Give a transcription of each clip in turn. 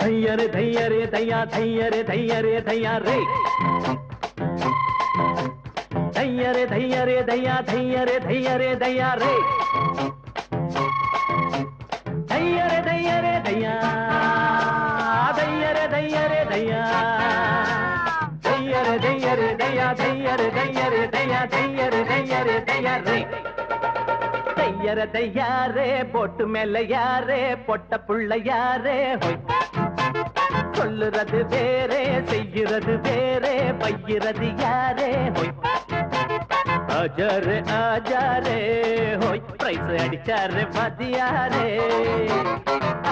தையரு தையரே தையா தையரே தையரே தையா ரே தையரே தையரே தையா தையரே தையரே தையா ரே தையரே தையரே தையா தையரே தையரே தையா தையரே தையரே தையா தையரே தையரே தையா தையரே தையரே தையா ரே தையர தையாரே பொட்டு மேல யாரே பொட்ட புள்ள யாரே ஹொய் சொல்லுறது வேறே செய்கிறது வேறே பையிறது யாரே? ஹோய். ஆஜாரு ஆஜாரே ஹோய். பிரைஸ் அடிச்சாரு பாத்தியாரே?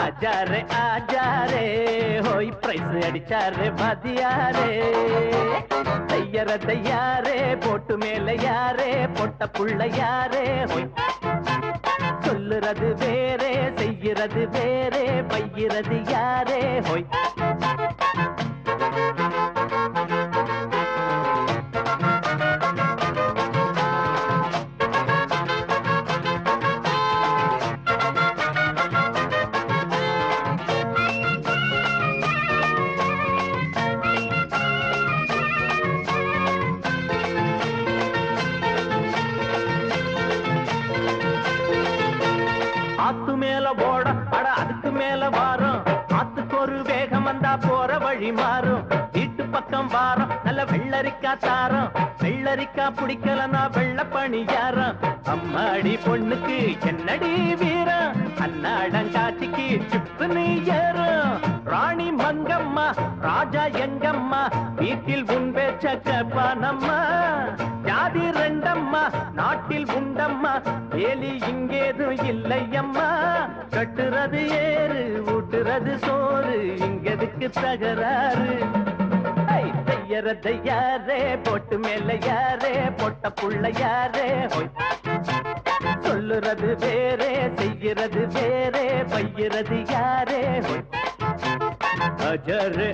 ஆஜாரு ஆஜாரே ஹோய். பிரைஸ் அடிச்சாரு பாத்தியாரே? தையர யாரே? போட்டு மேல யாரே? போட்ட புள்ள யாரே? ஹோய். சொல்லுறது வேறே செய்கிறது வேறே பையிறது யாரே? ஹொய். வேகம் வந்தா போற வழி மாறும். வீட்டு பக்கம் வாரம் நல்ல வெள்ளரிக்கா தாரம் வெள்ளரிக்கா பிடிக்கலனா வெள்ள பணியாரம் அம்மாடி பொண்ணுக்கு என்னடி வீரம்? அன்னாடங்காட்சிக்கு நீ ஏறும் ராணி மங்கம்மா ராஜா எங்கம்மா? வீட்டில் உன் பேச்ச கேப்பானம்மா. ஜாதி ரெண்டம்மா நாட்டில் உண்டம்மா. வேலி இங்கேதும் இல்லையம்மா. கட்டுறது ஏறு ஊட்டுறது சோ தகராறு. ஐ, தையற தையாரே போட்டு மேல யாரே? பொட்ட புள்ள யாரே? சொல்லுறது வேறே செய்யறது வேறே பையறது யாரே? ஹோய். அஜாரு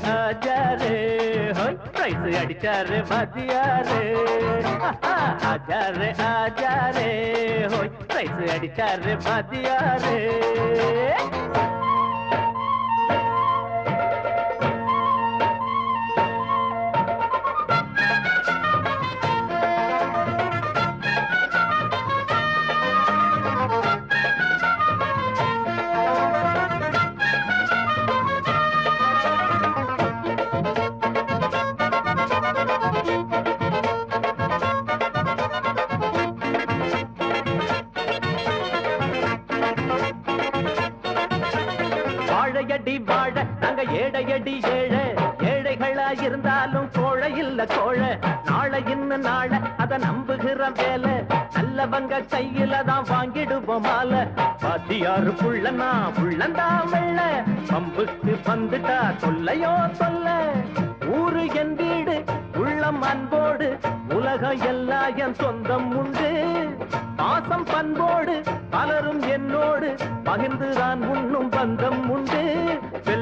பிரைஸ் அடிச்சாரு மதியாரே அஜாரு அஜாரே பிரைஸ் அடிச்சாரு மதியாரே இருந்தாலும் கோழ இல்ல கோழ. நாளை இன்னும் நாள அத நம்புகிற வேலை. நல்லவங்க கையில தான் வாங்கிடுவோம் மாலை. பாத்தியாரு புள்ளனா புள்ளந்தா வெள்ள பம்புக்கு வந்துட்டா சொல்லையோ சொல்ல ஊரு என் வீடு உள்ளம் அன்போடு. உலகம் எல்லா என் சொந்தம் உண்டு. பாசம் பண்போடு பலரும் என்னோடு. பகிர்ந்துதான் உண்ணும் பந்தம் உண்டு.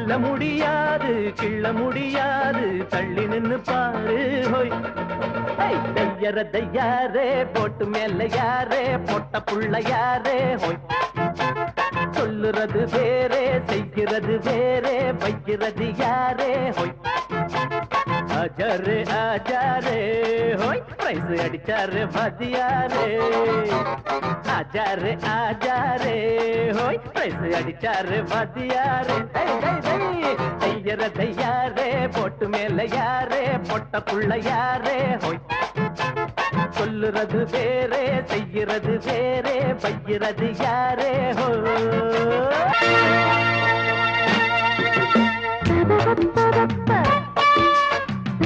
வெல்ல முடியாது கிள்ள முடியாது தள்ளி நின்னு பாரு ஹோய். ஐ, தையர தையாரே போட்டு மேல யாரே பொட்ட புள்ள யாரே ஹோய். சொல்லுறது வேறே செய்கிறது வேறே வைக்கிறது யாரே ஹோய். அஜாரு அஜாரே ஹோய் பிரைஸ் அடிச்சாரு பாத்தியாரு அஜாரு அஜாரே ஹோய் பிரைஸ் அடிச்சாரு பாத்தியாரு டை டை தையர தையாரே போட்டு மேல யாரே? பொட்ட புள்ள யாரே? ஹோய். சொல்லுறது வேறே செய்யறது வேறே பையறது யாரே? ஹோ.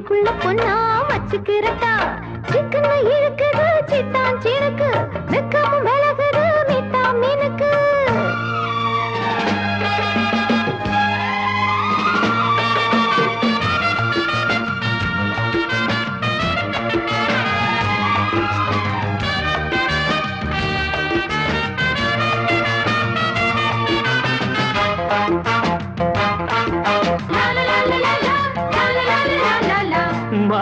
வச்சுக்குள்ள பொண்ணா வச்சுக்கிறட்டா சிக்கன இழுக்குது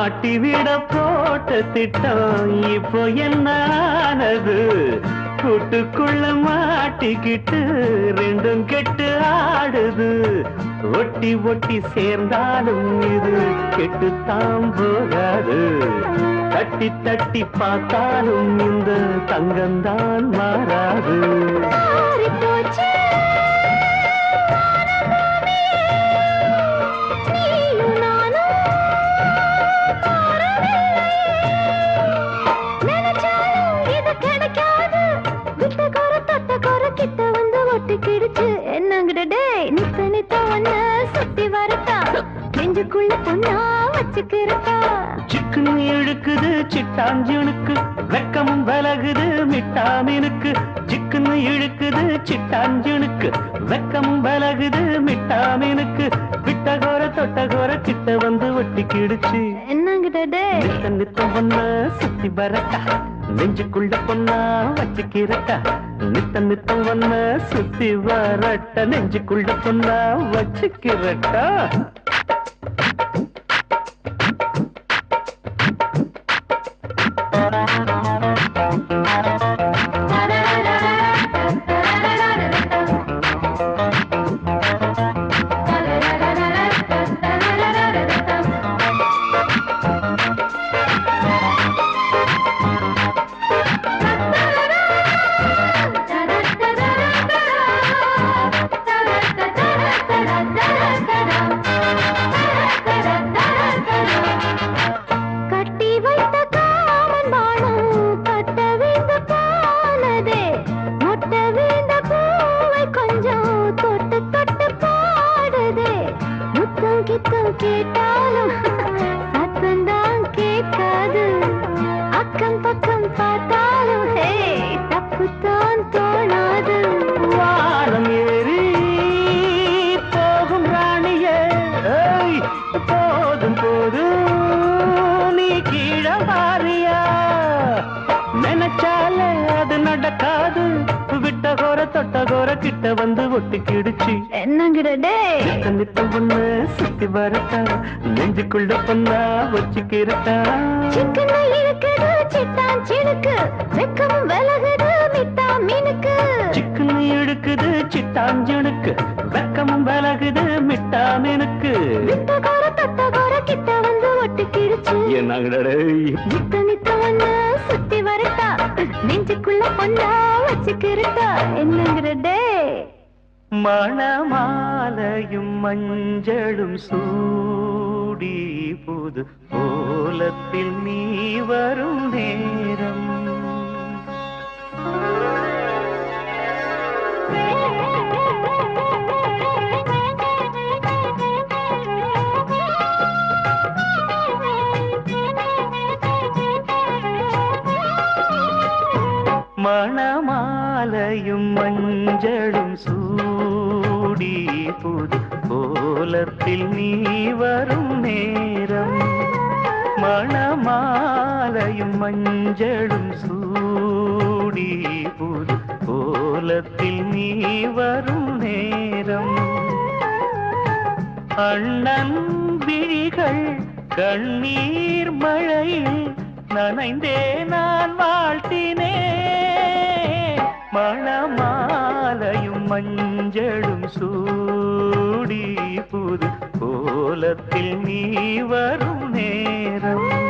மாட்டி விட போட்ட திட்டம் இப்போ என்னானது கூட்டுக்குள்ள மாட்டிக்கிட்டு ரெண்டும் கெட்டு ஆடுது. ஒட்டி ஒட்டி சேர்ந்தாலும் இது கெட்டுத்தான் போகாது. தட்டி தட்டி பார்த்தாலும் இந்த தங்கம்தான் மாறாது. கிட்ட வந்து ஒட்டிக்கிடுச்சு என்னங்கட டேய் நித்த நித்த ஒன்ன சுத்தி வரட்டா. நெஞ்சுக்குள்ள பொண்ணா வச்சுக்கிறட்டா சிக்குன்னு இழுக்குது சிட்டாஞ்சுனுக்கு. வெக்கமும் விலகுது மிட்டாமீனுக்கு. சிக்குன்னு இழுக்குது சிட்டாஞ்சுனுக்கு. வெக்கமும் விலகுது மிட்டாமீனுக்கு. விட்டகோர தொட்டகோர கிட்ட வந்து ஒட்டிக்கிடுச்சு என்னங்கட டேய். நித்த நித்தம் பொண்ண சுத்தி வரட்டா. நெஞ்சுக்குள்ள பொண்ணா வச்சுக்கிறட்டா நித்த நித்தம் வந்த சுத்தி வரட்ட நெஞ்சுக்குள்ள பொண்ணா வச்சுக்கிறட்டா. கிட்ட வந்து ஒட்டிக்கிடுச்சு. என்னங்கிற டேய் நித்த நித்தம் பொண்ணு சுத்தி வரட்டா. நெஞ்சுக்குள்ள பொண்ணா வச்சுக்கிறட்டா சிக்கன இருக்குது சிட்டான் சினுக்கு. வெக்கமும் விலகுது மிட்டா மீனுக்கு. சிக்குன்னு இழுக்குது சிட்டாஞ்சனுக்கு வெக்கமும் விலகுது மிட்டாமனுக்கு விட்ட கோர தொட்ட கோர கிட்ட வந்து ஒட்டிக்கிடுச்சு. என்னங்கடே நித்த நித்த ஒண்ணு சுத்தி வரட்டா. நெஞ்சுக்குள்ள பொண்ணா வச்சுக்கிருட்டா என்னங்கிற டே மணமாலையும் மஞ்சளும் சூடி புது கோலத்தில் நீ வரும் மணமாலையும் மஞ்சளும் சூடி புது கோலத்தில் நீ வரும் நேரம்.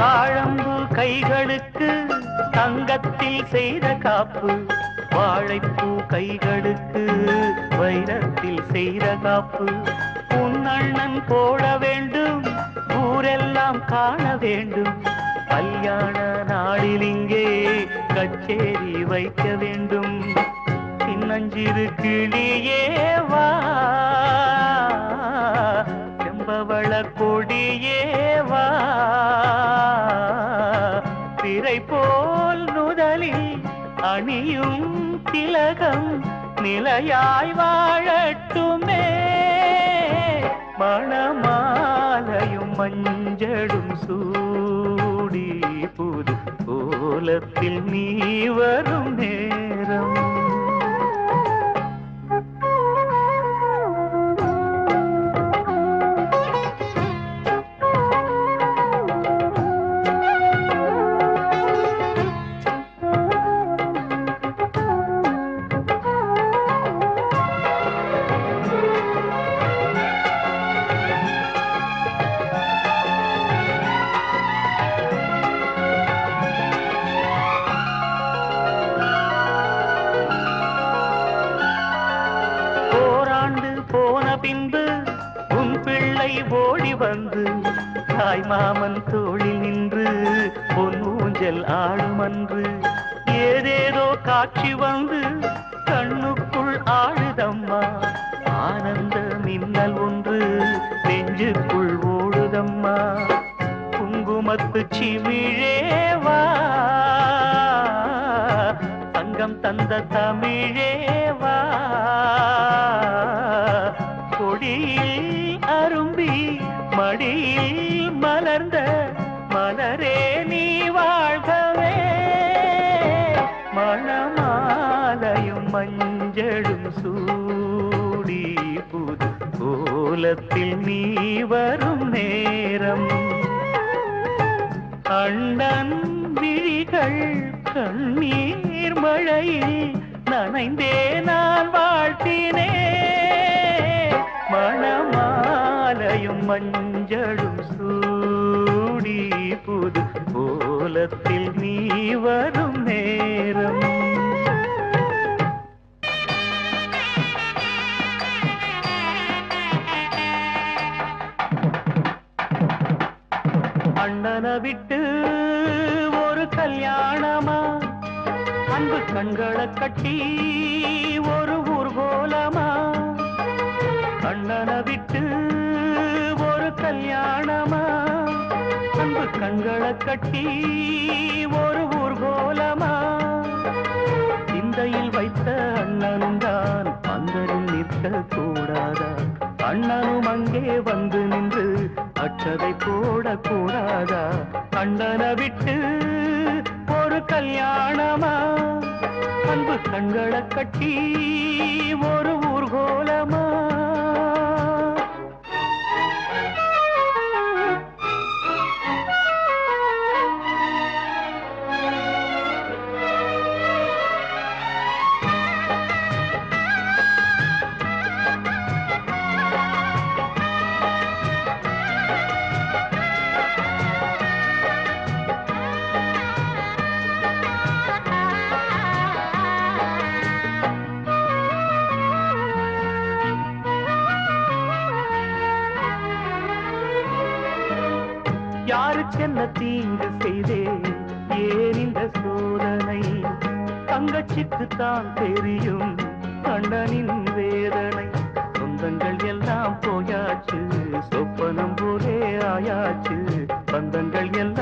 தாழம்பு கைகளுக்கு தங்கத்தில் செய்த காப்பு. வாழைப்பூ கைகளுக்கு வைரத்தில் செய்த காப்பு. உன் போட வேண்டும் ஊரெல்லாம் காண வேண்டும். கல்யாண நாளில் இங்கே கச்சேரி வைக்க வேண்டும். சின்னஞ்சிறு சிறு கிளியே வா செம்பவள கொடியே வா. திரை போல் நுதலில் அணியும் திலகம் நிலையாய் வாழட்டுமே. மணமாலையும் மஞ்சளும் சூடி புது கோலத்தில் நீ வரும் நேரம். ஊஞ்சல் ஆடுமன்று ஏதேதோ காட்சி வந்து கண்ணுக்குள் ஆடுதம்மா. ஆனந்த மின்னல் ஒன்று நெஞ்சுக்குள் ஓடுதம்மா. குங்குமத்து சிமிழேவா தங்கம் தந்த தமிழேவா கொடியில் அரும்பி மடியில் மஞ்சளும் சூடி புது கோலத்தில் நீ வரும் நேரம். அண்ணன் விழிகள் கண்ணீர் மழையில் நனைந்தே நான் வாழ்த்தினே. மணமாலையும் மஞ்சளும் சூடி புது கோலத்தில் நீ வரும் அண்ணனை விட்டு ஒரு கல்யாணமா? அன்பு கண்களை கட்டி ஒரு ஊர்கோலமா கண்ணனை விட்டு ஒரு கல்யாணமா? அன்பு கண்களை கட்டி ஒரு ஊர்கோலமா சிந்தையில் வைத்த அண்ணனும் தான் பந்தரில் நிற்க கூடாதா? அண்ணனும் அங்கே வந்து நின்று அச்சதை போடக்கூடாது கண்களை கட்டி ஒரு யாருக்கென்ன தீங்கு செய்தே? ஏன் இந்த சோதனை? தங்கச்சிக்கு தான் தெரியும் கண்ணனின் வேதனை. சொந்தங்கள் எல்லாம் போயாச்சு சொப்பனம் போலே ஆயாச்சு. பந்தங்கள் எல்லாம்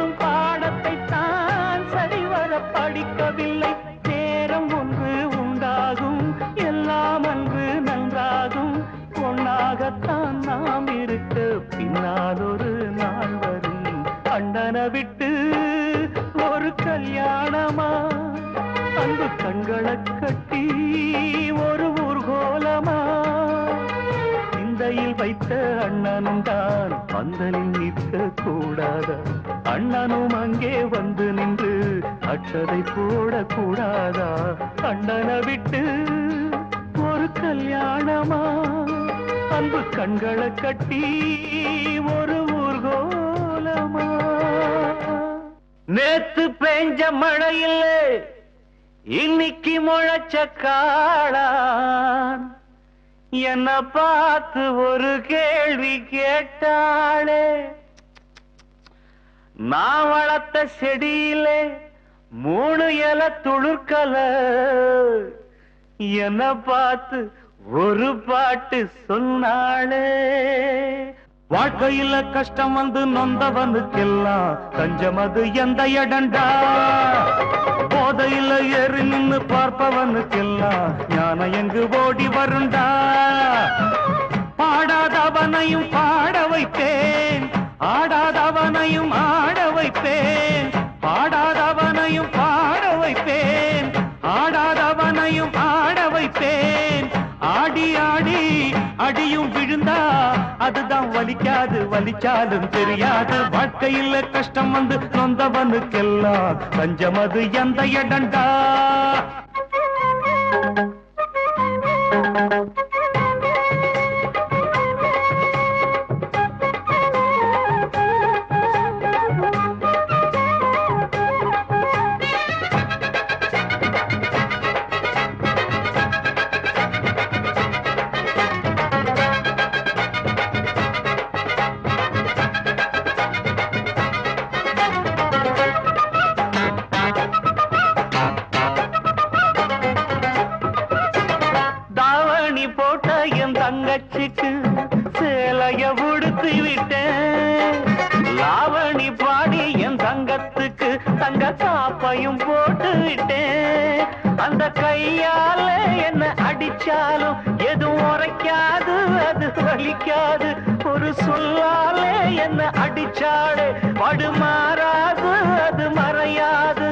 வாழ்க்கை பாடத்தை தான் சரிவர படிக்கவில்லை. நேரம் ஒன்று உண்டாகும் எல்லாம் அன்று நன்றாகும். பொன்னாகத்தான் நாம் இருக்க பின்னாலொரு நாள் வரும். அண்டன விட்டு ஒரு கல்யாணமா? அன்பு கண்களை கட்டி அற்றதை போடக்கூடாதா? கூடாதா அண்ணனை விட்டு ஒரு கல்யாணமா? அன்பு கண்களை கட்டி ஒரு ஊர்கோலமா? நேத்து பெஞ்ச மழையில் இன்னைக்கு முளைச்ச காளான். என்ன பார்த்து ஒரு கேள்வி கேட்டாளே? நான் வளர்த்த செடியிலே மூணு இல துளுர்க்கல. என்ன பார்த்து ஒரு பாட்டு சொன்னாளே. வாழ்க்கையில கஷ்டம் வந்து நொந்தவனுக்கெல்லாம் கஞ்சம் அது எந்த இடண்டா போதையில ஏறி நின்னு பார்ப்பவனுக்கெல்லாம் ஞான எங்கு ஓடி வருண்டா? பாடாதவனையும் பாட வைப்பேன். ஆடாதவனையும் ஆட வைப்பேன். வைப்பேன் ஆடி ஆடி அடியும் விழுந்தா அதுதான் வலிக்காது. வலிச்சாலும் தெரியாது. வாழ்க்கையில் கஷ்டம் வந்து நொந்தவனுக்கெல்லாம் பஞ்சம் அது எந்த இடண்டா கையால என்ன அடிச்சாலும் எதுவும் உரைக்காது அது வலிக்காது. ஒரு சொல்லால என்ன அடிச்சாடு படுமாறாது அது மறையாது.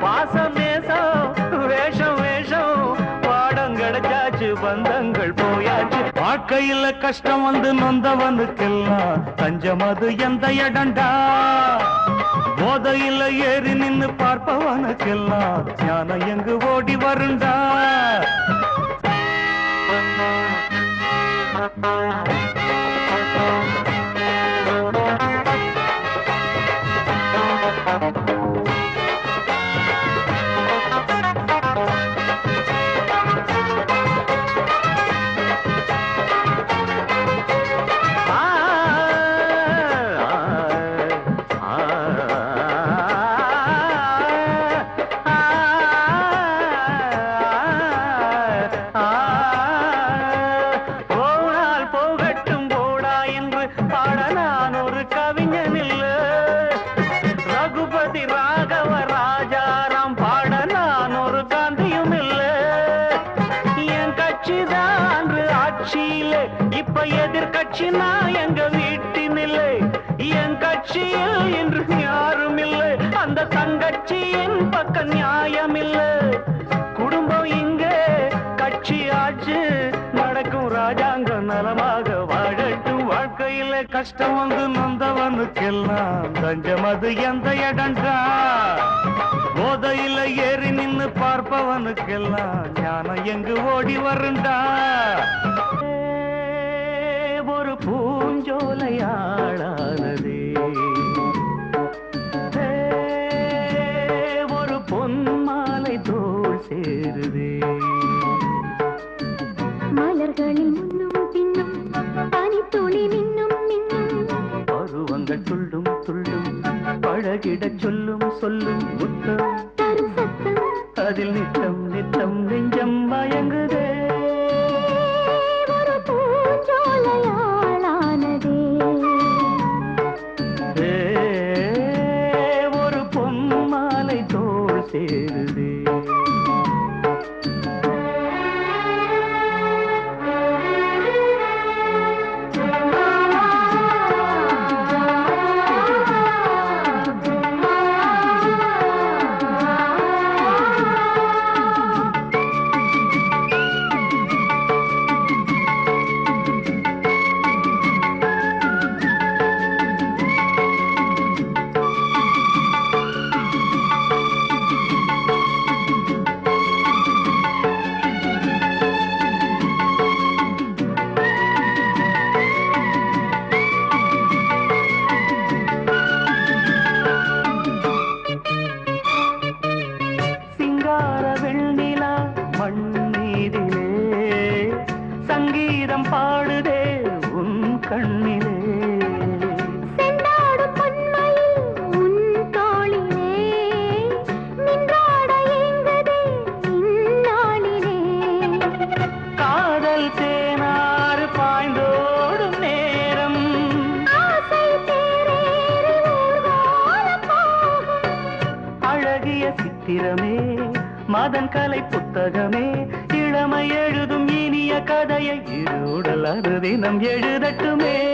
பாசம் நேசம் வேஷம் வேஷம் பாடம் கிடைச்சாச்சு பந்தங்கள் போய் வாழ்க்கையில கஷ்டம் வந்து நொந்தவனுக்கெல்லாம் தஞ்சமது எந்த இடண்டா? போதையில ஏறி நின்னு பார்ப்பவனுக்கெல்லாம் ஞானம் எங்கு ஓடி வருண்டா? இப்ப எதிர்கட்சி நான் எங்க வீட்டினில்லை என் கட்சியில் இன்று யாரும் இல்லை. அந்த தங்கட்சியின் பக்க நியாயம் இல்லை. குடும்பம் இங்கே கட்சி ஆச்சு நடக்கும். ராஜாங்கம் நலமாக வாழட்டும். வாழ்க்கையில கஷ்டம் வந்து நொந்தவனுக்கெல்லாம் தஞ்சம் அது எந்த இடங்கா போதையில ஏறி நின்னு பார்ப்பவனுக்கெல்லாம் ஞானம் எங்கு ஓடி வருண்டா ஒரு பூஞ்சோலையாளானதே. கலை புத்தகமே. இளமை எழுதும் இனிய கதையை இரு உடல் அது எழுதட்டுமே.